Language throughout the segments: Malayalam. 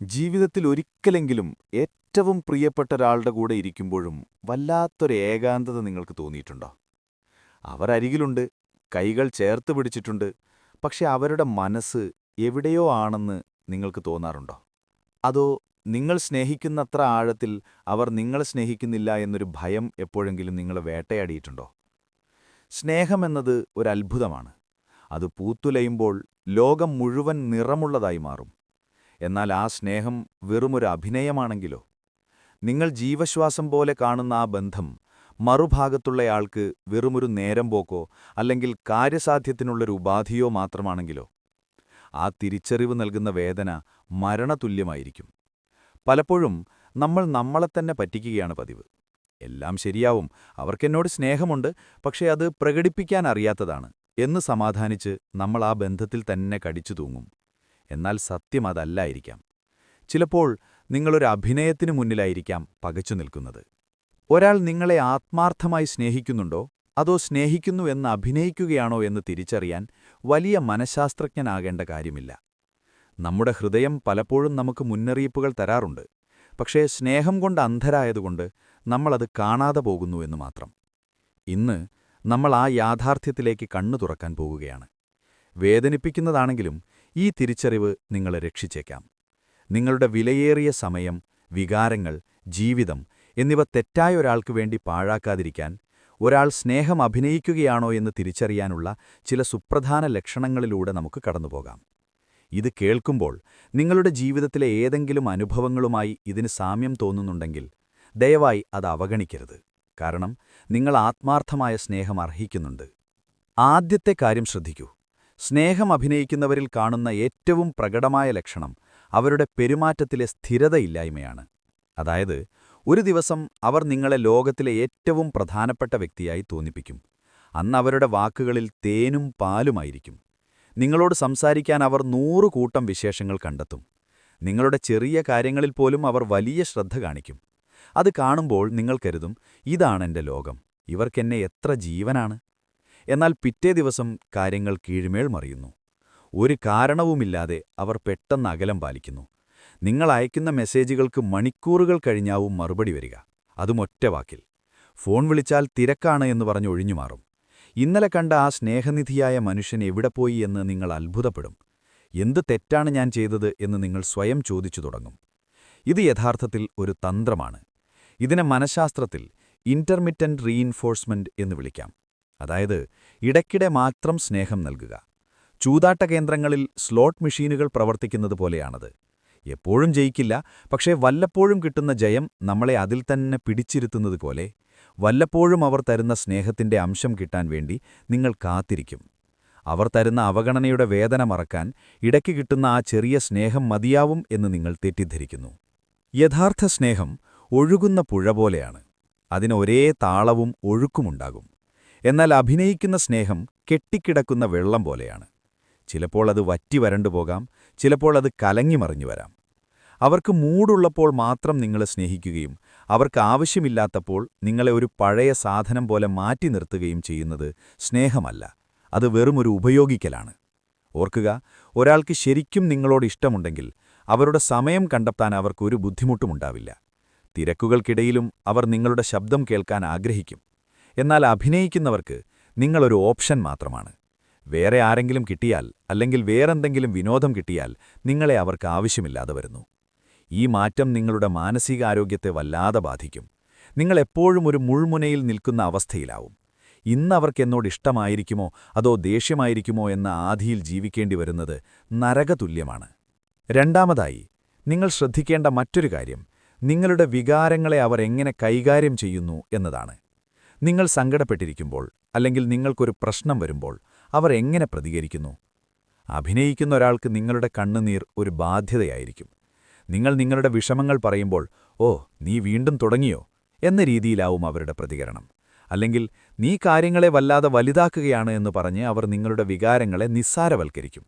ജീവിതത്തിൽ ഒരിക്കലെങ്കിലും ഏറ്റവും പ്രിയപ്പെട്ട ഒരാളുടെ കൂടെ ഇരിക്കുമ്പോഴും വല്ലാത്തൊരു ഏകാന്തത നിങ്ങൾക്ക് തോന്നിയിട്ടുണ്ടോ? അവരരികിലുണ്ട് കൈകൾ ചേർത്ത് പിടിച്ചിട്ടുണ്ട് പക്ഷെ അവരുടെ മനസ്സ് എവിടെയോ ആണെന്ന് നിങ്ങൾക്ക് തോന്നാറുണ്ടോ? അതോ നിങ്ങൾ സ്നേഹിക്കുന്നത്ര ആഴത്തിൽ അവർ നിങ്ങളെ സ്നേഹിക്കുന്നില്ല എന്നൊരു ഭയം എപ്പോഴെങ്കിലും നിങ്ങളെ വേട്ടയാടിയിട്ടുണ്ടോ? സ്നേഹമെന്നത് ഒരു അത്ഭുതമാണ്. അത് പൂത്തുലയുമ്പോൾ ലോകം മുഴുവൻ നിറമുള്ളതായി മാറും. എന്നാൽ ആ സ്നേഹം വെറുമൊരു അഭിനയമാണെങ്കിലോ? നിങ്ങൾ ജീവശ്വാസം പോലെ കാണുന്ന ആ ബന്ധം മറുഭാഗത്തുള്ളയാൾക്ക് വെറുമൊരു നേരം പോക്കോ അല്ലെങ്കിൽ കാര്യസാധ്യത്തിനുള്ളൊരു ഉപാധിയോ മാത്രമാണെങ്കിലോ? ആ തിരിച്ചറിവ് നൽകുന്ന വേദന മരണതുല്യമായിരിക്കും. പലപ്പോഴും നമ്മൾ നമ്മളെ തന്നെ പറ്റിക്കുകയാണ് പതിവ്. എല്ലാം ശരിയാവും അവർക്കെന്നോട് സ്നേഹമുണ്ട് പക്ഷേ അത് പ്രകടിപ്പിക്കാൻ അറിയാത്തതാണ് എന്ന് സമാധാനിച്ച് നമ്മൾ ആ ബന്ധത്തിൽ തന്നെ കടിച്ചു തൂങ്ങും എന്നാൽ സത്യം അതല്ലായിരിക്കാം. ചിലപ്പോൾ നിങ്ങളൊരു അഭിനയത്തിനു മുന്നിലായിരിക്കാം പകച്ചു നിൽക്കുന്നത്. ഒരാൾ നിങ്ങളെ ആത്മാർത്ഥമായി സ്നേഹിക്കുന്നുണ്ടോ? അതോ സ്നേഹിക്കുന്നു എന്ന് അഭിനയിക്കുകയാണോ എന്ന് തിരിച്ചറിയാൻ വലിയ മനഃശാസ്ത്രജ്ഞനാകേണ്ട കാര്യമില്ല. നമ്മുടെ ഹൃദയം പലപ്പോഴും നമുക്ക് മുന്നറിയിപ്പുകൾ തരാറുണ്ട്. പക്ഷേ സ്നേഹം കൊണ്ട് അന്ധരായതുകൊണ്ട് നമ്മളത് കാണാതെ പോകുന്നു എന്ന് മാത്രം. ഇന്ന് നമ്മൾ ആ യാഥാർത്ഥ്യത്തിലേക്ക് കണ്ണു തുറക്കാൻ പോകുകയാണ്. വേദനിപ്പിക്കുന്നതാണെങ്കിലും ഈ തിരിച്ചറിവ് നിങ്ങളെ രക്ഷിച്ചേക്കാം. നിങ്ങളുടെ വിലയേറിയ സമയം വികാരങ്ങൾ ജീവിതം എന്നിവ തെറ്റായ ഒരാൾക്ക് വേണ്ടി പാഴാക്കാതിരിക്കാൻ ഒരാൾ സ്നേഹം അഭിനയിക്കുകയാണോ എന്ന് തിരിച്ചറിയാനുള്ള ചില സുപ്രധാന ലക്ഷണങ്ങളിലൂടെ നമുക്ക് കടന്നുപോകാം. ഇത് കേൾക്കുമ്പോൾ നിങ്ങളുടെ ജീവിതത്തിലെ ഏതെങ്കിലും അനുഭവങ്ങളുമായി ഇതിന് സാമ്യം തോന്നുന്നുണ്ടെങ്കിൽ ദയവായി അത് അവഗണിക്കരുത്. കാരണം നിങ്ങൾ ആത്മാർത്ഥമായ സ്നേഹം അർഹിക്കുന്നുണ്ട്. ആദ്യത്തെ കാര്യം ശ്രദ്ധിക്കൂ. സ്നേഹം അഭിനയിക്കുന്നവരിൽ കാണുന്ന ഏറ്റവും പ്രകടമായ ലക്ഷണം അവരുടെ പെരുമാറ്റത്തിലെ സ്ഥിരതയില്ലായ്മയാണ്. അതായത് ഒരു ദിവസം അവർ നിങ്ങളെ ലോകത്തിലെ ഏറ്റവും പ്രധാനപ്പെട്ട വ്യക്തിയായി തോന്നിപ്പിക്കും. അന്ന് അവരുടെ വാക്കുകളിൽ തേനും പാലുമായിരിക്കും. നിങ്ങളോട് സംസാരിക്കാൻ അവർ നൂറു കൂട്ടം വിശേഷങ്ങൾ കണ്ടെത്തും. നിങ്ങളുടെ ചെറിയ കാര്യങ്ങളിൽ പോലും അവർ വലിയ ശ്രദ്ധ കാണിക്കും. അത് കാണുമ്പോൾ നിങ്ങൾ കരുതും ഇതാണെന്റെ ലോകം. ഇവർക്കെന്നെ എത്ര ജീവനാണ്? എന്നാൽ പിറ്റേ ദിവസം കാര്യങ്ങൾ കീഴ്മേൾ മറിയുന്നു. ഒരു കാരണവുമില്ലാതെ അവർ പെട്ടെന്ന് അകലം പാലിക്കുന്നു. നിങ്ങൾ അയക്കുന്ന മെസ്സേജുകൾക്ക് മണിക്കൂറുകൾ കഴിഞ്ഞാവും മറുപടി വരിക. അതും ഒറ്റ വാക്കിൽ. ഫോൺ വിളിച്ചാൽ തിരക്കാണ് എന്ന് പറഞ്ഞ് ഒഴിഞ്ഞുമാറും ഇന്നലെ കണ്ട ആ സ്നേഹനിധിയായ മനുഷ്യൻ എവിടെ പോയി എന്ന് നിങ്ങൾ അത്ഭുതപ്പെടും. എന്ത് തെറ്റാണ് ഞാൻ ചെയ്തത് എന്ന് നിങ്ങൾ സ്വയം ചോദിച്ചു തുടങ്ങും. ഇത് യഥാർത്ഥത്തിൽ ഒരു തന്ത്രമാണ്. ഇതിനെ മനഃശാസ്ത്രത്തിൽ ഇന്റർമിറ്റന്റ് റീഇൻഫോഴ്സ്മെന്റ് എന്ന് വിളിക്കാം. അതായത് ഇടയ്ക്കിടെ മാത്രം സ്നേഹം നൽകുക. ചൂതാട്ട കേന്ദ്രങ്ങളിൽ സ്ലോട്ട് മെഷീനുകൾ പ്രവർത്തിക്കുന്നത് പോലെയാണത്. എപ്പോഴും ജയിക്കില്ല പക്ഷേ വല്ലപ്പോഴും കിട്ടുന്ന ജയം നമ്മളെ അതിൽ തന്നെ പിടിച്ചിരുത്തുന്നത് പോലെ വല്ലപ്പോഴും അവർ തരുന്ന സ്നേഹത്തിന്റെ അംശം കിട്ടാൻ വേണ്ടി നിങ്ങൾ കാത്തിരിക്കും. അവർ തരുന്ന അവഗണനയുടെ വേദന മറക്കാൻ ഇടയ്ക്ക് കിട്ടുന്ന ആ ചെറിയ സ്നേഹം മതിയാവും എന്ന് നിങ്ങൾ തെറ്റിദ്ധരിക്കുന്നു. യഥാർത്ഥ സ്നേഹം ഒഴുകുന്ന പുഴ പോലെയാണ്. അതിന് ഒരേ താളവും ഒഴുക്കുമുണ്ടാകും. എന്നാൽ അഭിനയിക്കുന്ന സ്നേഹം കെട്ടിക്കിടക്കുന്ന വെള്ളം പോലെയാണ്. ചിലപ്പോൾ അത് വറ്റി വരണ്ടു പോകാം ചിലപ്പോൾ അത് കലങ്ങിമറിഞ്ഞു വരാം. അവർക്ക് മൂടുള്ളപ്പോൾ മാത്രം നിങ്ങളെ സ്നേഹിക്കുകയും അവർക്ക് ആവശ്യമില്ലാത്തപ്പോൾ നിങ്ങളെ ഒരു പഴയ സാധനം പോലെ മാറ്റി നിർത്തുകയും ചെയ്യുന്നത് സ്നേഹമല്ല അത് വെറുമൊരു ഉപയോഗിക്കലാണ്. ഓർക്കുക ഒരാൾക്ക് ശരിക്കും നിങ്ങളോട് ഇഷ്ടമുണ്ടെങ്കിൽ അവരുടെ സമയം കണ്ടെത്താൻ അവർക്കൊരു ബുദ്ധിമുട്ടുമുണ്ടാവില്ല. തിരക്കുകൾക്കിടയിലും അവർ നിങ്ങളുടെ ശബ്ദം കേൾക്കാൻ ആഗ്രഹിക്കും. എന്നാൽ അഭിനയിക്കുന്നവർക്ക് നിങ്ങളൊരു ഓപ്ഷൻ മാത്രമാണ്. വേറെ ആരെങ്കിലും കിട്ടിയാൽ അല്ലെങ്കിൽ വേറെന്തെങ്കിലും വിനോദം കിട്ടിയാൽ നിങ്ങളെ അവർക്ക് ആവശ്യമില്ലാതെ വരുന്നു. ഈ മാറ്റം നിങ്ങളുടെ മാനസികാരോഗ്യത്തെ വല്ലാതെ ബാധിക്കും. നിങ്ങൾ എപ്പോഴും ഒരു മുൾമുനയിൽ നിൽക്കുന്ന അവസ്ഥയിലാവും. ഇന്നവർക്കെന്നോട് ഇഷ്ടമായിരിക്കുമോ അതോ ദേഷ്യമായിരിക്കുമോ എന്ന ആധിയിൽ ജീവിക്കേണ്ടി വരുന്നത് നരകതുല്യമാണ്. രണ്ടാമതായി നിങ്ങൾ ശ്രദ്ധിക്കേണ്ട മറ്റൊരു കാര്യം നിങ്ങളുടെ വികാരങ്ങളെ അവർ എങ്ങനെ കൈകാര്യം ചെയ്യുന്നു എന്നതാണ്. നിങ്ങൾ സങ്കടപ്പെട്ടിരിക്കുമ്പോൾ അല്ലെങ്കിൽ നിങ്ങൾക്കൊരു പ്രശ്നം വരുമ്പോൾ അവർ എങ്ങനെ പ്രതികരിക്കുന്നു? അഭിനയിക്കുന്ന ഒരാൾക്ക് നിങ്ങളുടെ കണ്ണുനീർ ഒരു ബാധ്യതയായിരിക്കും. നിങ്ങൾ നിങ്ങളുടെ വിഷമങ്ങൾ പറയുമ്പോൾ ഓ നീ വീണ്ടും തുടങ്ങിയോ? എന്ന രീതിയിലാവും അവരുടെ പ്രതികരണം. അല്ലെങ്കിൽ നീ കാര്യങ്ങളെ വല്ലാതെ വലുതാക്കുകയാണ് എന്ന് പറഞ്ഞ് അവർ നിങ്ങളുടെ വികാരങ്ങളെ നിസ്സാരവൽക്കരിക്കും.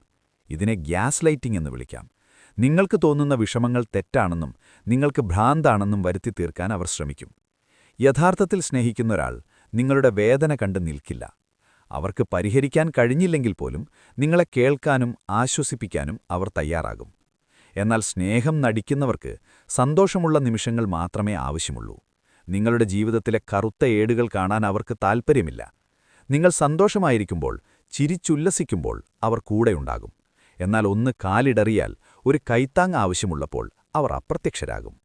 ഇതിനെ ഗ്യാസ് ലൈറ്റിംഗ് എന്ന് വിളിക്കാം. നിങ്ങൾക്ക് തോന്നുന്ന വിഷമങ്ങൾ തെറ്റാണെന്നും നിങ്ങൾക്ക് ഭ്രാന്താണെന്നും വരുത്തി തീർക്കാൻ അവർ ശ്രമിക്കും. യഥാർത്ഥത്തിൽ സ്നേഹിക്കുന്ന ഒരാൾ നിങ്ങളുടെ വേദന കണ്ട് നിൽക്കില്ല. അവർക്ക് പരിഹരിക്കാൻ കഴിഞ്ഞില്ലെങ്കിൽ പോലും നിങ്ങളെ കേൾക്കാനും ആശ്വസിപ്പിക്കാനും അവർ തയ്യാറാകും. എന്നാൽ സ്നേഹം നടിക്കുന്നവർക്ക് സന്തോഷമുള്ള നിമിഷങ്ങൾ മാത്രമേ ആവശ്യമുള്ളൂ. നിങ്ങളുടെ ജീവിതത്തിലെ കറുത്ത ഏടുകൾ കാണാൻ അവർക്ക് താൽപ്പര്യമില്ല. നിങ്ങൾ സന്തോഷമായിരിക്കുമ്പോൾ ചിരിച്ചുല്ലസിക്കുമ്പോൾ അവർ കൂടെയുണ്ടാകും എന്നാൽ ഒന്ന് കാലിടറിയാൽ ഒരു കൈത്താങ് ആവശ്യമുള്ളപ്പോൾ അവർ അപ്രത്യക്ഷരാകും.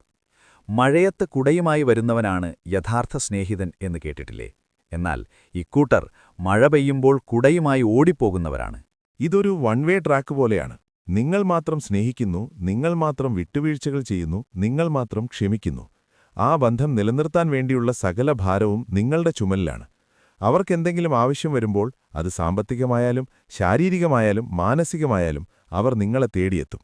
മഴയത്ത് കുടയുമായി വരുന്നവനാണ് യഥാർത്ഥ സ്നേഹിതൻ എന്ന് കേട്ടിട്ടില്ലേ? എന്നാൽ ഇക്കൂട്ടർ മഴ പെയ്യുമ്പോൾ കുടയുമായി ഓടിപ്പോകുന്നവരാണ്. ഇതൊരു വൺ വേ ട്രാക്ക് പോലെയാണ്. നിങ്ങൾ മാത്രം സ്നേഹിക്കുന്നു നിങ്ങൾ മാത്രം വിട്ടുവീഴ്ചകൾ ചെയ്യുന്നു നിങ്ങൾ മാത്രം ക്ഷമിക്കുന്നു. ആ ബന്ധം നിലനിർത്താൻ വേണ്ടിയുള്ള സകല ഭാരവും നിങ്ങളുടെ ചുമലിലാണ്. അവർക്കെന്തെങ്കിലും ആവശ്യം വരുമ്പോൾ അത് സാമ്പത്തികമായാലും ശാരീരികമായാലും മാനസികമായാലും അവർ നിങ്ങളെ തേടിയെത്തും.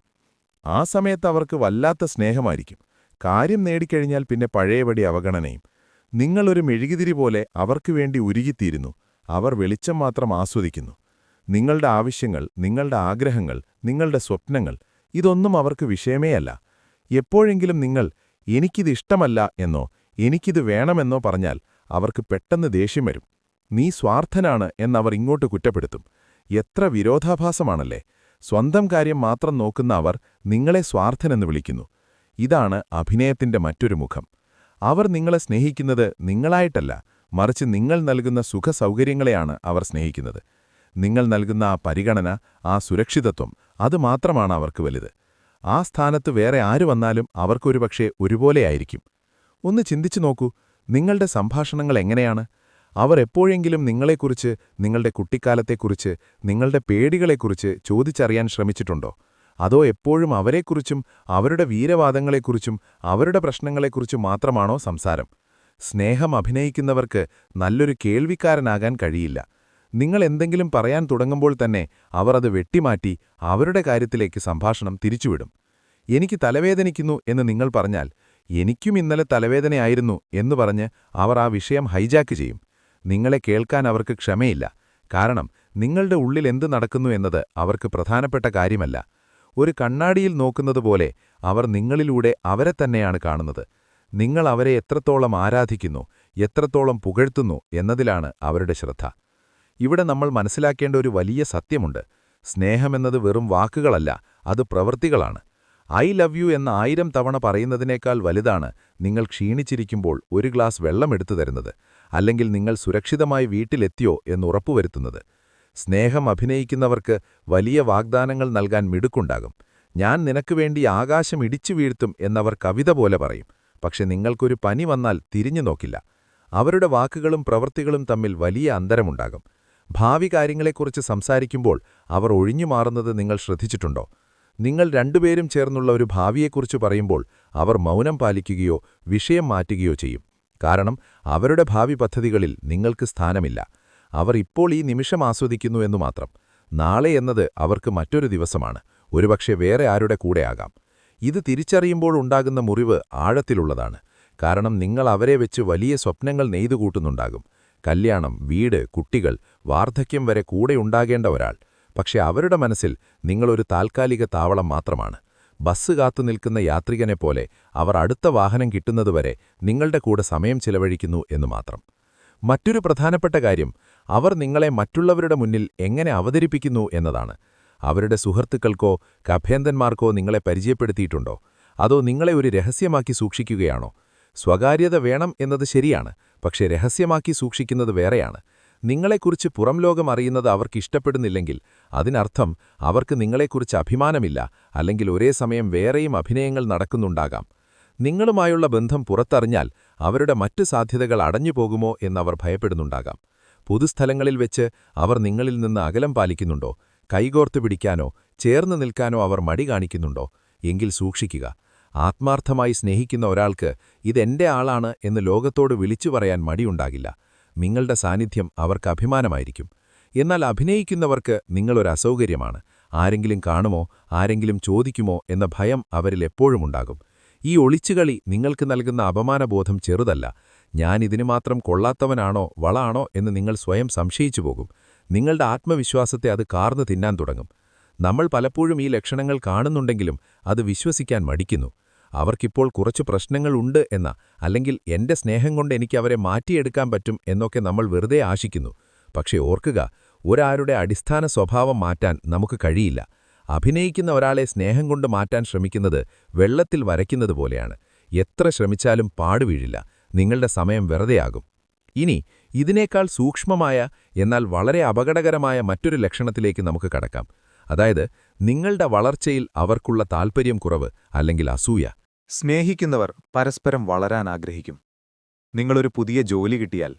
ആ സമയത്ത് അവർക്ക് വല്ലാത്ത സ്നേഹമായിരിക്കും. കാര്യം നേടിക്കഴിഞ്ഞാൽ പിന്നെ പഴയപടി അവഗണനയും. നിങ്ങളൊരു മെഴുകിതിരി പോലെ അവർക്ക് വേണ്ടി ഉരുകിത്തീരുന്നു. അവർ വെളിച്ചം മാത്രം ആസ്വദിക്കുന്നു. നിങ്ങളുടെ ആവശ്യങ്ങൾ നിങ്ങളുടെ ആഗ്രഹങ്ങൾ നിങ്ങളുടെ സ്വപ്നങ്ങൾ ഇതൊന്നും അവർക്ക് വിഷയമേ അല്ല. എപ്പോഴെങ്കിലും നിങ്ങൾ എനിക്കിത് ഇഷ്ടമല്ല എന്നോ എനിക്കിത് വേണമെന്നോ പറഞ്ഞാൽ അവർക്ക് പെട്ടെന്ന് ദേഷ്യം വരും. നീ സ്വാർത്ഥനാണ് എന്നവർ ഇങ്ങോട്ട് കുറ്റപ്പെടുത്തും. എത്ര വിരോധാഭാസമാണല്ലേ. സ്വന്തം കാര്യം മാത്രം നോക്കുന്ന അവർ നിങ്ങളെ സ്വാർത്ഥനെന്ന് വിളിക്കുന്നു. ഇതാണ് അഭിനയത്തിന്റെ മറ്റൊരു മുഖം. അവർ നിങ്ങളെ സ്നേഹിക്കുന്നത് നിങ്ങളായിട്ടല്ല മറിച്ച് നിങ്ങൾ നൽകുന്ന സുഖസൗകര്യങ്ങളെയാണ് അവർ സ്നേഹിക്കുന്നത്. നിങ്ങൾ നൽകുന്ന ആ പരിഗണന ആ സുരക്ഷിതത്വം അതുമാത്രമാണ് അവർക്ക് വലുത്. ആ സ്ഥാനത്ത് വേറെ ആര് വന്നാലും അവർക്കൊരുപക്ഷെ ഒരുപോലെയായിരിക്കും ഒന്ന് ചിന്തിച്ചു നോക്കൂ നിങ്ങളുടെ സംഭാഷണങ്ങൾ എങ്ങനെയാണ്? അവർ എപ്പോഴെങ്കിലും നിങ്ങളെക്കുറിച്ച് നിങ്ങളുടെ കുട്ടിക്കാലത്തെക്കുറിച്ച് നിങ്ങളുടെ പേടികളെക്കുറിച്ച് ചോദിച്ചറിയാൻ ശ്രമിച്ചിട്ടുണ്ടോ? അതോ എപ്പോഴും അവരെക്കുറിച്ചും അവരുടെ വീരവാദങ്ങളെക്കുറിച്ചും അവരുടെ പ്രശ്നങ്ങളെക്കുറിച്ചും മാത്രമാണോ സംസാരം? സ്നേഹം അഭിനയിക്കുന്നവർക്ക് നല്ലൊരു കേൾവിക്കാരനാകാൻ കഴിയില്ല. നിങ്ങൾ എന്തെങ്കിലും പറയാൻ തുടങ്ങുമ്പോൾ തന്നെ അവർ അത് വെട്ടിമാറ്റി അവരുടെ കാര്യത്തിലേക്ക് സംഭാഷണം തിരിച്ചുവിടും. എനിക്ക് തലവേദനിക്കുന്നു എന്ന് നിങ്ങൾ പറഞ്ഞാൽ എനിക്കും ഇന്നലെ തലവേദനയായിരുന്നു എന്ന് പറഞ്ഞ് അവർ ആ വിഷയം ഹൈജാക്ക് ചെയ്യും. നിങ്ങളെ കേൾക്കാൻ അവർക്ക് ക്ഷമയില്ല. കാരണം നിങ്ങളുടെ ഉള്ളിൽ എന്ത് നടക്കുന്നു എന്നത് അവർക്ക് പ്രധാനപ്പെട്ട കാര്യമല്ല. ഒരു കണ്ണാടിയിൽ നോക്കുന്നതുപോലെ അവർ നിങ്ങളിലൂടെ അവരെ തന്നെയാണ് കാണുന്നത്. നിങ്ങൾ അവരെ എത്രത്തോളം ആരാധിക്കുന്നു എത്രത്തോളം പുകഴ്ത്തുന്നു എന്നതിലാണ് അവരുടെ ശ്രദ്ധ. ഇവിടെ നമ്മൾ മനസ്സിലാക്കേണ്ട ഒരു വലിയ സത്യമുണ്ട്. സ്നേഹമെന്നത് വെറും വാക്കുകളല്ല അത് പ്രവൃത്തികളാണ്. ഐ ലവ് യു എന്ന ആയിരം തവണ പറയുന്നതിനേക്കാൾ വലുതാണ് നിങ്ങൾ ക്ഷീണിച്ചിരിക്കുമ്പോൾ ഒരു ഗ്ലാസ് വെള്ളം എടുത്തു തരുന്നത് അല്ലെങ്കിൽ നിങ്ങൾ സുരക്ഷിതമായി വീട്ടിലെത്തിയോ എന്ന് ഉറപ്പുവരുത്തുന്നത്. സ്നേഹം അഭിനയിക്കുന്നവർക്ക് വലിയ വാഗ്ദാനങ്ങൾ നൽകാൻ മിടുക്കുണ്ടാകും. ഞാൻ നിനക്കുവേണ്ടി ആകാശം ഇടിച്ചു വീഴ്ത്തും എന്നവർ കവിത പോലെ പറയും. പക്ഷെ നിങ്ങൾക്കൊരു പനി വന്നാൽ തിരിഞ്ഞു നോക്കില്ല. അവരുടെ വാക്കുകളും പ്രവൃത്തികളും തമ്മിൽ വലിയ അന്തരമുണ്ടാകും. ഭാവി കാര്യങ്ങളെക്കുറിച്ച് സംസാരിക്കുമ്പോൾ അവർ ഒഴിഞ്ഞു മാറുന്നത് നിങ്ങൾ ശ്രദ്ധിച്ചിട്ടുണ്ടോ? നിങ്ങൾ രണ്ടുപേരും ചേർന്നുള്ള ഒരു ഭാവിയെക്കുറിച്ച് പറയുമ്പോൾ അവർ മൗനം പാലിക്കുകയോ വിഷയം മാറ്റുകയോ ചെയ്യും. കാരണം അവരുടെ ഭാവി പദ്ധതികളിൽ നിങ്ങൾക്ക് സ്ഥാനമില്ല. അവർ ഇപ്പോൾ ഈ നിമിഷം ആസ്വദിക്കുന്നു എന്നു മാത്രം. നാളെ എന്നത് അവർക്ക് മറ്റൊരു ദിവസമാണ്. ഒരുപക്ഷെ വേറെ ആരുടെ കൂടെയാകാം ഇത് തിരിച്ചറിയുമ്പോൾ ഉണ്ടാകുന്ന മുറിവ് ആഴത്തിലുള്ളതാണ്. കാരണം നിങ്ങൾ അവരെ വെച്ച് വലിയ സ്വപ്നങ്ങൾ നെയ്തുകൂട്ടുന്നുണ്ടാകും കല്യാണം വീട് കുട്ടികൾ വാർദ്ധക്യം വരെ കൂടെയുണ്ടാകേണ്ട ഒരാൾ. പക്ഷെ അവരുടെ മനസ്സിൽ നിങ്ങളൊരു താൽക്കാലിക താവളം മാത്രമാണ്. ബസ് കാത്തു നിൽക്കുന്ന യാത്രികനെപ്പോലെ അവർ അടുത്ത വാഹനം കിട്ടുന്നതുവരെ നിങ്ങളുടെ കൂടെ സമയം ചിലവഴിക്കുന്നു എന്നു മാത്രം. മറ്റൊരു പ്രധാനപ്പെട്ട കാര്യം അവർ നിങ്ങളെ മറ്റുള്ളവരുടെ മുന്നിൽ എങ്ങനെ അവതരിപ്പിക്കുന്നു എന്നതാണ്. അവരുടെ സുഹൃത്തുക്കൾക്കോ കഭേന്തന്മാർക്കോ നിങ്ങളെ പരിചയപ്പെടുത്തിയിട്ടുണ്ടോ? അതോ നിങ്ങളെ ഒരു രഹസ്യമാക്കി സൂക്ഷിക്കുകയാണോ? സ്വകാര്യത വേണം എന്നത് ശരിയാണ് പക്ഷേ രഹസ്യമാക്കി സൂക്ഷിക്കുന്നത് വേറെയാണ്. നിങ്ങളെക്കുറിച്ച് പുറം ലോകം അറിയുന്നത് അവർക്ക് ഇഷ്ടപ്പെടുന്നില്ലെങ്കിൽ അതിനർത്ഥം അവർക്ക് നിങ്ങളെക്കുറിച്ച് അഭിമാനമില്ല അല്ലെങ്കിൽ ഒരേ സമയം വേറെയും അഭിനയങ്ങൾ നടക്കുന്നുണ്ടാകാം. നിങ്ങളുമായുള്ള ബന്ധം പുറത്തറിഞ്ഞാൽ അവരുടെ മറ്റു സാധ്യതകൾ അടഞ്ഞുപോകുമോ എന്നവർ ഭയപ്പെടുന്നുണ്ടാകാം. പൊതുസ്ഥലങ്ങളിൽ വെച്ച് അവർ നിങ്ങളിൽ നിന്ന് അകലം പാലിക്കുന്നുണ്ടോ? കൈകോർത്തു പിടിക്കാനോ ചേർന്ന് നിൽക്കാനോ അവർ മടി കാണിക്കുന്നുണ്ടോ? എങ്കിൽ സൂക്ഷിക്കുക. ആത്മാർത്ഥമായി സ്നേഹിക്കുന്ന ഒരാൾക്ക് ഇതെന്റെ ആളാണ് എന്ന് ലോകത്തോട് വിളിച്ചു പറയാൻ മടിയുണ്ടാകില്ല. നിങ്ങളുടെ സാന്നിധ്യം അവർക്ക് അഭിമാനമായിരിക്കും. എന്നാൽ അഭിനയിക്കുന്നവർക്ക് നിങ്ങളൊരു അസൗകര്യമാണ്. ആരെങ്കിലും കാണുമോ ആരെങ്കിലും ചോദിക്കുമോ എന്ന ഭയം അവരിൽ എപ്പോഴുമുണ്ടാകും ഈ ഒളിച്ചുകളി നിങ്ങൾക്ക് നൽകുന്ന അപമാനബോധം ചെറുതല്ല. ഞാൻ ഇതിനു മാത്രം കൊള്ളാത്തവനാണോ വളാണോ എന്ന് നിങ്ങൾ സ്വയം സംശയിച്ചു പോകും. നിങ്ങളുടെ ആത്മവിശ്വാസത്തെ അത് കാർന്നു തിന്നാൻ തുടങ്ങും. നമ്മൾ പലപ്പോഴും ഈ ലക്ഷണങ്ങൾ കാണുന്നുണ്ടെങ്കിലും അത് വിശ്വസിക്കാൻ മടിക്കുന്നു. അവർക്കിപ്പോൾ പ്രശ്നങ്ങൾ പ്രശ്നങ്ങളുണ്ട് എന്ന അല്ലെങ്കിൽ എന്റെ സ്നേഹം കൊണ്ട് എനിക്ക് അവരെ മാറ്റിയെടുക്കാൻ പറ്റും എന്നൊക്കെ നമ്മൾ വെറുതെ ആശിക്കുന്നു. പക്ഷേ ഓർക്കുക ഒരാരുടെ അടിസ്ഥാന സ്വഭാവം മാറ്റാൻ നമുക്ക് കഴിയില്ല. അഭിനയിക്കുന്ന ഒരാളെ സ്നേഹം കൊണ്ട് മാറ്റാൻ ശ്രമിക്കുന്നത് വെള്ളത്തിൽ വരയ്ക്കുന്നത് പോലെയാണ്. എത്ര ശ്രമിച്ചാലും പാടുവീഴില്ല. നിങ്ങളുടെ സമയം വെറുതെയാകും. ഇനി ഇതിനേക്കാൾ സൂക്ഷ്മമായ എന്നാൽ വളരെ അപകടകരമായ മറ്റൊരു ലക്ഷണത്തിലേക്ക് നമുക്ക് കടക്കാം. അതായത് നിങ്ങളുടെ വളർച്ചയിൽ അവർക്കുള്ള താൽപ്പര്യം കുറവ് അല്ലെങ്കിൽ അസൂയ. സ്നേഹിക്കുന്നവർ പരസ്പരം വളരാൻ ആഗ്രഹിക്കും. നിങ്ങളൊരു പുതിയ ജോലി കിട്ടിയാൽ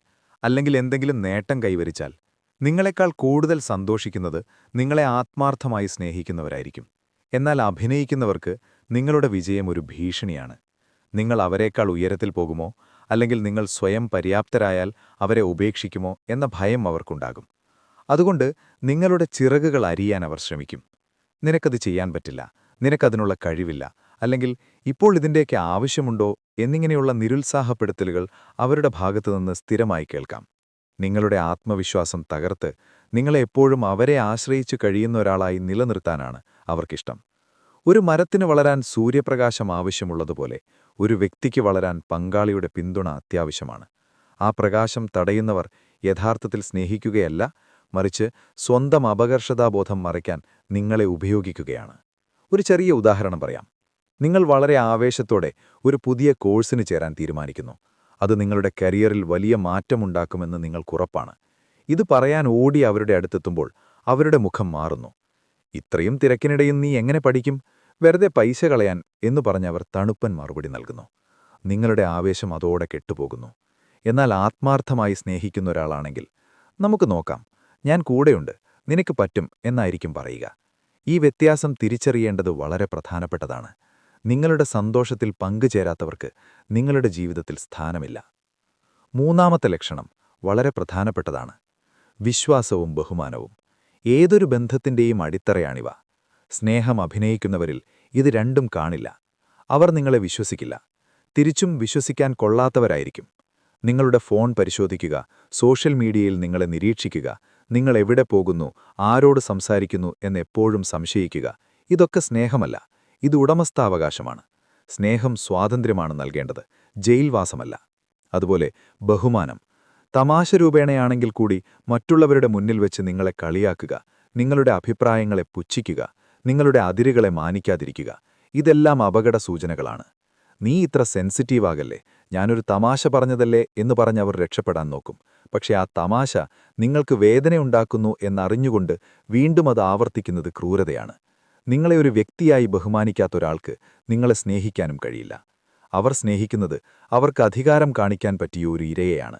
അല്ലെങ്കിൽ എന്തെങ്കിലും നേട്ടം കൈവരിച്ചാൽ നിങ്ങളെക്കാൾ കൂടുതൽ സന്തോഷിക്കുന്നത് നിങ്ങളെ ആത്മാർത്ഥമായി സ്നേഹിക്കുന്നവരായിരിക്കും. എന്നാൽ അഭിനയിക്കുന്നവർക്ക് നിങ്ങളുടെ വിജയം ഒരു ഭീഷണിയാണ്. നിങ്ങൾ അവരെക്കാൾ ഉയരത്തിൽ പോകുമോ? അല്ലെങ്കിൽ നിങ്ങൾ സ്വയം പര്യാപ്തരായാൽ അവരെ ഉപേക്ഷിക്കുമോ എന്ന ഭയം അവർക്കുണ്ടാകും. അതുകൊണ്ട് നിങ്ങളുടെ ചിറകുകൾ അരിയാൻ അവർ ശ്രമിക്കും. നിനക്കത് ചെയ്യാൻ പറ്റില്ല. നിനക്കതിനുള്ള കഴിവില്ല. അല്ലെങ്കിൽ ഇപ്പോൾ ഇതിന്റെയൊക്കെ ആവശ്യമുണ്ടോ എന്നിങ്ങനെയുള്ള നിരുത്സാഹപ്പെടുത്തലുകൾ അവരുടെ ഭാഗത്തുനിന്ന് സ്ഥിരമായി കേൾക്കാം. നിങ്ങളുടെ ആത്മവിശ്വാസം തകർത്ത് നിങ്ങളെ എപ്പോഴും അവരെ ആശ്രയിച്ചു കഴിയുന്ന ഒരാളായി നിലനിർത്താനാണ് അവർക്കിഷ്ടം. ഒരു മരത്തിന് വളരാൻ സൂര്യപ്രകാശം ആവശ്യമുള്ളതുപോലെ ഒരു വ്യക്തിക്ക് വളരാൻ പങ്കാളിയുടെ പിന്തുണ അത്യാവശ്യമാണ്. ആ പ്രകാശം തടയുന്നവർ യഥാർത്ഥത്തിൽ സ്നേഹിക്കുകയല്ല മറിച്ച് സ്വന്തം അപകർഷതാബോധം മറയ്ക്കാൻ നിങ്ങളെ ഉപയോഗിക്കുകയാണ്. ഒരു ചെറിയ ഉദാഹരണം പറയാം. നിങ്ങൾ വളരെ ആവേശത്തോടെ ഒരു പുതിയ കോഴ്സിന് ചേരാൻ തീരുമാനിക്കുന്നു. അത് നിങ്ങളുടെ കരിയറിൽ വലിയ മാറ്റമുണ്ടാക്കുമെന്ന് നിങ്ങൾക്കുറപ്പാണ് ഇത് പറയാൻ ഓടി അവരുടെ അടുത്തെത്തുമ്പോൾ അവരുടെ മുഖം മാറുന്നു. ഇത്രയും തിരക്കിനിടയിൽ നീ എങ്ങനെ പഠിക്കും? വെറുതെ പൈസ കളയാൻ എന്നു പറഞ്ഞ് അവർ തണുപ്പൻ മറുപടി നൽകുന്നു. നിങ്ങളുടെ ആവേശം അതോടെ കെട്ടുപോകുന്നു. എന്നാൽ ആത്മാർത്ഥമായി സ്നേഹിക്കുന്ന ഒരാളാണെങ്കിൽ നമുക്ക് നോക്കാം. ഞാൻ കൂടെയുണ്ട്. നിനക്ക് പറ്റും എന്നായിരിക്കും പറയുക. ഈ വ്യത്യാസം തിരിച്ചറിയേണ്ടത് വളരെ പ്രധാനപ്പെട്ടതാണ്. നിങ്ങളുടെ സന്തോഷത്തിൽ പങ്കുചേരാത്തവർക്ക് നിങ്ങളുടെ ജീവിതത്തിൽ സ്ഥാനമില്ല. മൂന്നാമത്തെ ലക്ഷണം വളരെ പ്രധാനപ്പെട്ടതാണ്. വിശ്വാസവും ബഹുമാനവും. ഏതൊരു ബന്ധത്തിന്റെയും അടിത്തറയാണിവ. സ്നേഹം അഭിനയിക്കുന്നവരിൽ ഇത് രണ്ടും കാണില്ല. അവർ നിങ്ങളെ വിശ്വസിക്കില്ല. തിരിച്ചും വിശ്വസിക്കാൻ കൊള്ളാത്തവരായിരിക്കും. നിങ്ങളുടെ ഫോൺ പരിശോധിക്കുക സോഷ്യൽ മീഡിയയിൽ നിങ്ങളെ നിരീക്ഷിക്കുക നിങ്ങൾ എവിടെ പോകുന്നു ആരോട് സംസാരിക്കുന്നു എന്നെപ്പോഴും സംശയിക്കുക. ഇതൊക്കെ സ്നേഹമല്ല ഇത് ഉടമസ്ഥാവകാശമാണ്. സ്നേഹം സ്വാതന്ത്ര്യമാണ് നൽകേണ്ടത് ജയിൽവാസമല്ല. അതുപോലെ ബഹുമാനം. തമാശ രൂപേണയാണെങ്കിൽ കൂടി മറ്റുള്ളവരുടെ മുന്നിൽ വെച്ച് നിങ്ങളെ കളിയാക്കുക നിങ്ങളുടെ അഭിപ്രായങ്ങളെ പുച്ഛിക്കുക നിങ്ങളുടെ അതിരുകളെ മാനിക്കാതിരിക്കുക. ഇതെല്ലാം അപകട സൂചനകളാണ് നീ ഇത്ര സെൻസിറ്റീവാകല്ലേ? ഞാനൊരു തമാശ പറഞ്ഞതല്ലേ എന്ന് പറഞ്ഞവർ രക്ഷപ്പെടാൻ നോക്കും. പക്ഷേ ആ തമാശ നിങ്ങൾക്ക് വേദനയുണ്ടാക്കുന്നു എന്നറിഞ്ഞുകൊണ്ട് വീണ്ടും അത് ആവർത്തിക്കുന്നത് ക്രൂരതയാണ്. നിങ്ങളെ ഒരു വ്യക്തിയായി ബഹുമാനിക്കാത്ത ഒരാൾക്ക് നിങ്ങളെ സ്നേഹിക്കാനും കഴിയില്ല. അവർ സ്നേഹിക്കുന്നത് അവർക്ക് അധികാരം കാണിക്കാൻ പറ്റിയ ഒരു ഇരയെയാണ്.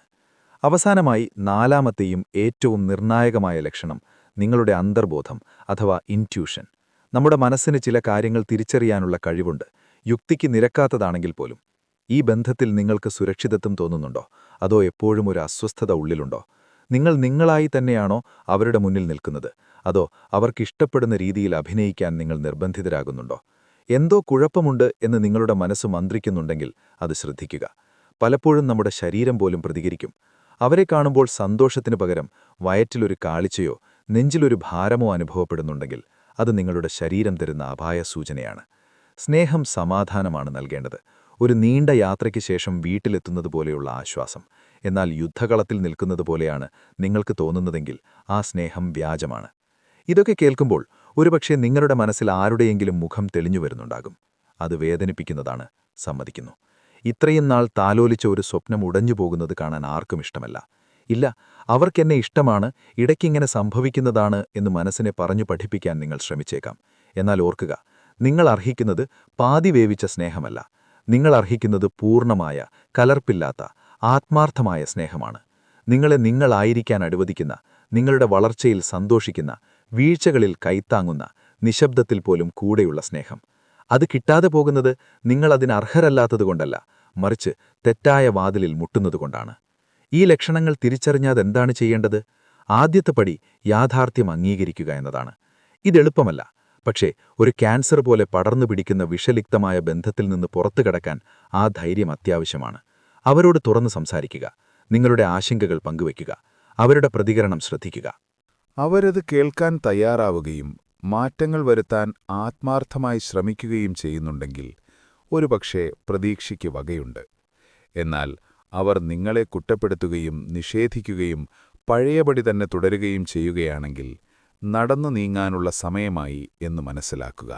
അവസാനമായി നാലാമത്തെയും ഏറ്റവും നിർണായകമായ ലക്ഷണം നിങ്ങളുടെ അന്തർബോധം അഥവാ ഇന്റ്യൂഷൻ നമ്മുടെ മനസ്സിന് ചില കാര്യങ്ങൾ തിരിച്ചറിയാനുള്ള കഴിവുണ്ട്. യുക്തിക്ക് നിരക്കാത്തതാണെങ്കിൽ പോലും. ഈ ബന്ധത്തിൽ നിങ്ങൾക്ക് സുരക്ഷിതത്വം തോന്നുന്നുണ്ടോ? അതോ എപ്പോഴും ഒരു അസ്വസ്ഥത ഉള്ളിലുണ്ടോ? നിങ്ങൾ നിങ്ങളായി തന്നെയാണോ അവരുടെ മുന്നിൽ നിൽക്കുന്നത്? അതോ അവർക്കിഷ്ടപ്പെടുന്ന രീതിയിൽ അഭിനയിക്കാൻ നിങ്ങൾ നിർബന്ധിതരാകുന്നുണ്ടോ? എന്തോ കുഴപ്പമുണ്ട് എന്ന് നിങ്ങളുടെ മനസ്സ് മന്ത്രിക്കുന്നുണ്ടെങ്കിൽ അത് ശ്രദ്ധിക്കുക. പലപ്പോഴും നമ്മുടെ ശരീരം പോലും പ്രതികരിക്കും. അവരെ കാണുമ്പോൾ സന്തോഷത്തിനു പകരം വയറ്റിലൊരു കാളിച്ചയോ നെഞ്ചിലൊരു ഭാരമോ അനുഭവപ്പെടുന്നുണ്ടെങ്കിൽ അത് നിങ്ങളുടെ ശരീരം തരുന്ന അപായ സൂചനയാണ്. സ്നേഹം സമാധാനമാണ് നൽകേണ്ടത്. ഒരു നീണ്ട യാത്രയ്ക്ക് ശേഷം വീട്ടിലെത്തുന്നത് പോലെയുള്ള ആശ്വാസം. എന്നാൽ യുദ്ധകളത്തിൽ നിൽക്കുന്നത് പോലെയാണ് നിങ്ങൾക്ക് തോന്നുന്നതെങ്കിൽ ആ സ്നേഹം വ്യാജമാണ്. ഇതൊക്കെ കേൾക്കുമ്പോൾ ഒരുപക്ഷെ നിങ്ങളുടെ മനസ്സിൽ ആരുടെയെങ്കിലും മുഖം തെളിഞ്ഞു വരുന്നുണ്ടാകും. അത് വേദനിപ്പിക്കുന്നതാണ് സമ്മതിക്കുന്നു. ഇത്രയും നാൾ താലോലിച്ച ഒരു സ്വപ്നം ഉടഞ്ഞു പോകുന്നത് കാണാൻ ആർക്കും ഇഷ്ടമല്ല. ഇല്ല അവർക്കെന്നെ ഇഷ്ടമാണ് ഇടയ്ക്കിങ്ങനെ സംഭവിക്കുന്നതാണ് എന്ന് മനസ്സിനെ പറഞ്ഞു പഠിപ്പിക്കാൻ നിങ്ങൾ ശ്രമിച്ചേക്കാം. എന്നാൽ ഓർക്കുക നിങ്ങൾ അർഹിക്കുന്നത് പാതി വേവിച്ച സ്നേഹമല്ല. നിങ്ങൾ അർഹിക്കുന്നത് പൂർണമായ കലർപ്പില്ലാത്ത ആത്മാർത്ഥമായ സ്നേഹമാണ്. നിങ്ങളെ നിങ്ങളായിരിക്കാൻ അനുവദിക്കുന്ന നിങ്ങളുടെ വളർച്ചയിൽ സന്തോഷിക്കുന്ന വീഴ്ചകളിൽ കൈത്താങ്ങുന്ന നിശബ്ദത്തിൽ പോലും കൂടെയുള്ള സ്നേഹം. അത് കിട്ടാതെ പോകുന്നത് അർഹരല്ലാത്തതുകൊണ്ടല്ല മറിച്ച് തെറ്റായ വാതിലിൽ മുട്ടുന്നതുകൊണ്ടാണ്. ഈ ലക്ഷണങ്ങൾ തിരിച്ചറിഞ്ഞാതെന്താണ് ചെയ്യേണ്ടത്? ആദ്യത്തെ പടി യാഥാർത്ഥ്യം അംഗീകരിക്കുക എന്നതാണ്. ഇതെളുപ്പമല്ല. പക്ഷേ ഒരു ക്യാൻസർ പോലെ പടർന്നു പിടിക്കുന്ന വിഷലിപ്തമായ ബന്ധത്തിൽ നിന്ന് പുറത്തു കടക്കാൻ ആ ധൈര്യം അത്യാവശ്യമാണ്. അവരോട് തുറന്നു സംസാരിക്കുക. നിങ്ങളുടെ ആശങ്കകൾ പങ്കുവയ്ക്കുക. അവരുടെ പ്രതികരണം ശ്രദ്ധിക്കുക. അവരത് കേൾക്കാൻ തയ്യാറാവുകയും മാറ്റങ്ങൾ വരുത്താൻ ആത്മാർത്ഥമായി ശ്രമിക്കുകയും ചെയ്യുന്നുണ്ടെങ്കിൽ ഒരുപക്ഷെ പ്രതീക്ഷയ്ക്ക് വകയുണ്ട്. എന്നാൽ അവർ നിങ്ങളെ കുറ്റപ്പെടുത്തുകയും നിഷേധിക്കുകയും പഴയപടി തന്നെ തുടരുകയും ചെയ്യുകയാണെങ്കിൽ നടന്നു നീങ്ങാനുള്ള സമയമായി എന്ന് മനസ്സിലാക്കുക.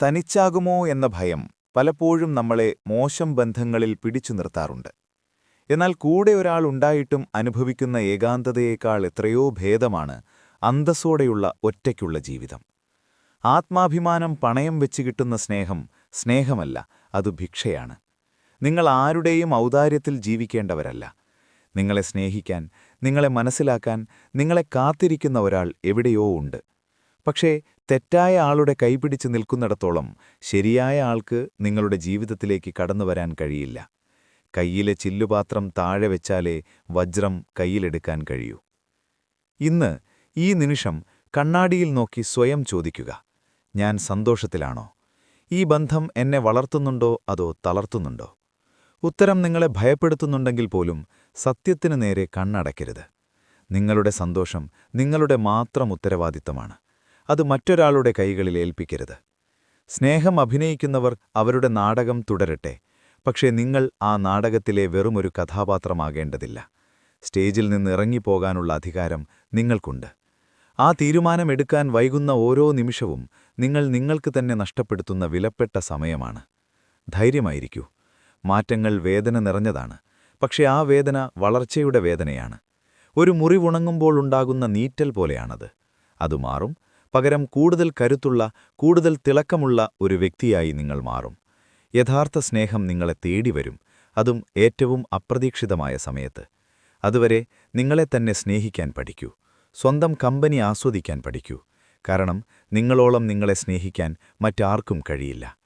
തനിച്ചാകുമോ എന്ന ഭയം പലപ്പോഴും നമ്മളെ മോശം ബന്ധങ്ങളിൽ പിടിച്ചു നിർത്താറുണ്ട്. എന്നാൽ കൂടെ ഒരാൾ ഉണ്ടായിട്ടും അനുഭവിക്കുന്ന ഏകാന്തതയേക്കാൾ എത്രയോ ഭേദമാണ് അന്തസ്സോടെയുള്ള ഒറ്റയ്ക്കുള്ള ജീവിതം. ആത്മാഭിമാനം പണയം വെച്ച് കിട്ടുന്ന സ്നേഹം സ്നേഹമല്ല അത് ഭിക്ഷയാണ്. നിങ്ങൾ ആരുടെയും ഔദാര്യത്തിൽ ജീവിക്കേണ്ടവരല്ല. നിങ്ങളെ സ്നേഹിക്കാൻ നിങ്ങളെ മനസ്സിലാക്കാൻ നിങ്ങളെ കാത്തിരിക്കുന്ന ഒരാൾ എവിടെയോ ഉണ്ട്. പക്ഷേ തെറ്റായ ആളുടെ കൈപിടിച്ച് നിൽക്കുന്നിടത്തോളം ശരിയായ ആൾക്ക് നിങ്ങളുടെ ജീവിതത്തിലേക്ക് കടന്നു വരാൻ കഴിയില്ല. കയ്യിലെ ചില്ലുപാത്രം താഴെ വെച്ചാലേ വജ്രം കയ്യിലെടുക്കാൻ കഴിയൂ. ഇന്ന് ഈ നിമിഷം കണ്ണാടിയിൽ നോക്കി സ്വയം ചോദിക്കുക ഞാൻ സന്തോഷത്തിലാണോ? ഈ ബന്ധം എന്നെ വളർത്തുന്നുണ്ടോ അതോ തളർത്തുന്നുണ്ടോ? ഉത്തരം നിങ്ങളെ ഭയപ്പെടുത്തുന്നുണ്ടെങ്കിൽ പോലും സത്യത്തിനു നേരെ കണ്ണടയ്ക്കരുത്. നിങ്ങളുടെ സന്തോഷം നിങ്ങളുടെ മാത്രം ഉത്തരവാദിത്തമാണ്. അത് മറ്റൊരാളുടെ കൈകളിൽ ഏൽപ്പിക്കരുത്. സ്നേഹം അഭിനയിക്കുന്നവർ അവരുടെ നാടകം തുടരട്ടെ പക്ഷേ നിങ്ങൾ ആ നാടകത്തിലെ വെറുമൊരു കഥാപാത്രമാകേണ്ടതില്ല. സ്റ്റേജിൽ നിന്ന് ഇറങ്ങിപ്പോകാനുള്ള അധികാരം നിങ്ങൾക്കുണ്ട്. ആ തീരുമാനമെടുക്കാൻ വൈകുന്ന ഓരോ നിമിഷവും നിങ്ങൾ നിങ്ങൾക്ക് തന്നെ നഷ്ടപ്പെടുത്തുന്ന വിലപ്പെട്ട സമയമാണ്. ധൈര്യമായിരിക്കൂ. മാറ്റങ്ങൾ വേദന നിറഞ്ഞതാണ്. പക്ഷേ ആ വേദന വളർച്ചയുടെ വേദനയാണ്. ഒരു മുറിവുണങ്ങുമ്പോൾ ഉണ്ടാകുന്ന നീറ്റൽ പോലെയാണത്. അത് മാറും. പകരം കൂടുതൽ കരുത്തുള്ള കൂടുതൽ തിളക്കമുള്ള ഒരു വ്യക്തിയായി നിങ്ങൾ മാറും. യഥാർത്ഥ സ്നേഹം നിങ്ങളെ തേടി വരും. അതും ഏറ്റവും അപ്രതീക്ഷിതമായ സമയത്ത്. അതുവരെ നിങ്ങളെ തന്നെ സ്നേഹിക്കാൻ പഠിക്കൂ. സ്വന്തം കമ്പനി ആസ്വദിക്കാൻ പഠിക്കൂ. കാരണം നിങ്ങളോളം നിങ്ങളെ സ്നേഹിക്കാൻ മറ്റാർക്കും കഴിയില്ല.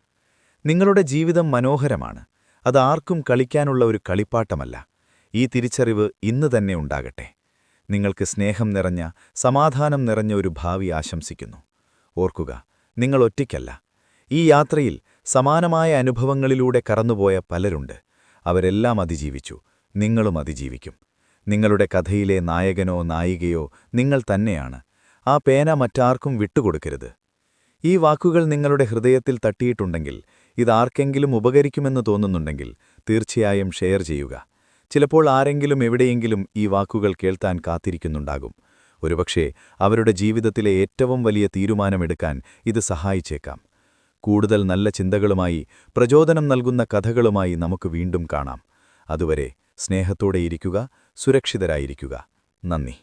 നിങ്ങളുടെ ജീവിതം മനോഹരമാണ്. അത് ആർക്കും കളിക്കാനുള്ള ഒരു കളിപ്പാട്ടമല്ല. ഈ തിരിച്ചറിവ് ഇന്ന് തന്നെ ഉണ്ടാകട്ടെ. നിങ്ങൾക്ക് സ്നേഹം നിറഞ്ഞ സമാധാനം നിറഞ്ഞ ഒരു ഭാവി ആശംസിക്കുന്നു. ഓർക്കുക നിങ്ങൾ ഒറ്റയ്ക്കല്ല. ഈ യാത്രയിൽ സമാനമായ അനുഭവങ്ങളിലൂടെ കറന്നുപോയ പലരുണ്ട്. അവരെല്ലാം അതിജീവിച്ചു. നിങ്ങളും അതിജീവിക്കും. നിങ്ങളുടെ കഥയിലെ നായകനോ നായികയോ നിങ്ങൾ തന്നെയാണ്. ആ പേന മറ്റാർക്കും വിട്ടുകൊടുക്കരുത്. ഈ വാക്കുകൾ നിങ്ങളുടെ ഹൃദയത്തിൽ തട്ടിയിട്ടുണ്ടെങ്കിൽ ഇതാർക്കെങ്കിലും ഉപകരിക്കുമെന്ന് തോന്നുന്നുണ്ടെങ്കിൽ തീർച്ചയായും ഷെയർ ചെയ്യുക. ചിലപ്പോൾ ആരെങ്കിലും എവിടെയെങ്കിലും ഈ വാക്കുകൾ കേൾക്കാൻ കാത്തിരിക്കുന്നുണ്ടാകും. ഒരുപക്ഷെ അവരുടെ ജീവിതത്തിലെ ഏറ്റവും വലിയ തീരുമാനമെടുക്കാൻ ഇത് സഹായിച്ചേക്കാം. കൂടുതൽ നല്ല ചിന്തകളുമായി പ്രചോദനം നൽകുന്ന കഥകളുമായി നമുക്ക് വീണ്ടും കാണാം. അതുവരെ സ്നേഹത്തോടെ ഇരിക്കുക സുരക്ഷിതരായിരിക്കുക. നന്ദി.